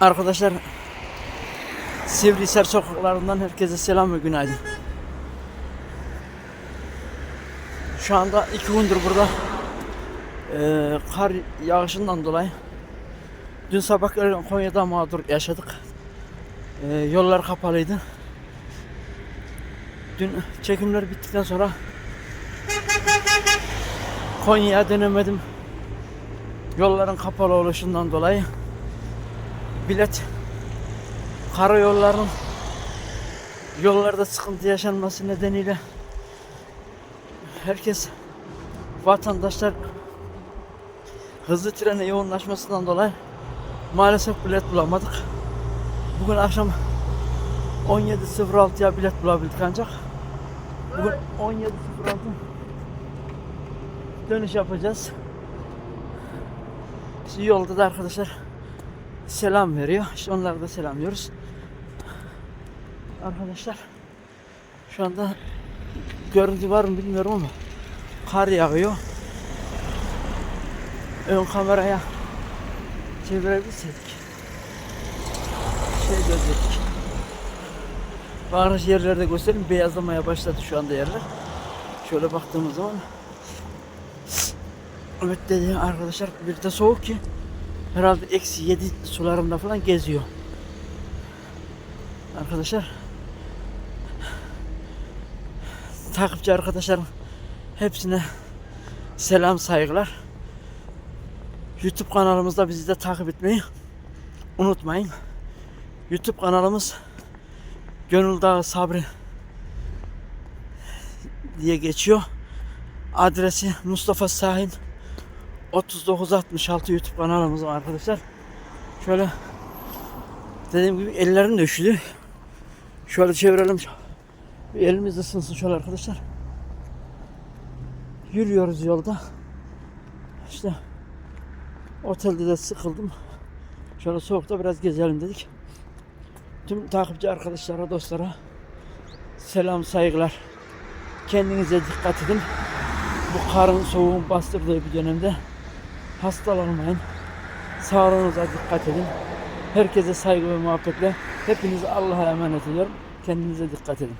Arkadaşlar Sivrihisar sokaklarından herkese selam ve günaydın. Şu anda iki gündür burada eee, kar yağışından dolayı dün sabah Konya'da mağdur yaşadık. Eee, yollar kapalıydı. Dün çekimler bittikten sonra Konya'ya dönemedim. Yolların kapalı oluşundan dolayı bilet karayolların yollarda sıkıntı yaşanması nedeniyle herkes vatandaşlar hızlı trene yoğunlaşmasından dolayı maalesef bilet bulamadık. Bugün akşam 17.06'ya bilet bulabildik ancak bugün 17.06 dönüş yapacağız. İşte yolda da arkadaşlar selam veriyor. İşte onlara da selamlıyoruz. Arkadaşlar şu anda görüntü var mı bilmiyorum ama kar yağıyor. Ön kameraya çevirebilseydik şey görecektik. Bazı yerlerde göstereyim beyazlamaya başladı şu anda yerler. Şöyle baktığımız zaman Evet dedi arkadaşlar bir de soğuk ki herhalde eksi 7 sularında falan geziyor. Arkadaşlar takipçi arkadaşlarım hepsine selam saygılar. YouTube kanalımızda bizi de takip etmeyi unutmayın. YouTube kanalımız Gönül Dağı Sabri diye geçiyor. Adresi Mustafa Sahin 3966 YouTube kanalımız var arkadaşlar. Şöyle dediğim gibi ellerim de üşüdü. Şöyle çevirelim. Bir elimiz ısınsın şöyle arkadaşlar. Yürüyoruz yolda. İşte otelde de sıkıldım. Şöyle soğukta biraz gezelim dedik. Tüm takipçi arkadaşlara, dostlara selam, saygılar. Kendinize dikkat edin. Bu karın soğuğun bastırdığı bir dönemde hastalanmayın. Sağlığınıza dikkat edin. Herkese saygı ve muhabbetle hepinizi Allah'a emanet ediyorum. Kendinize dikkat edin.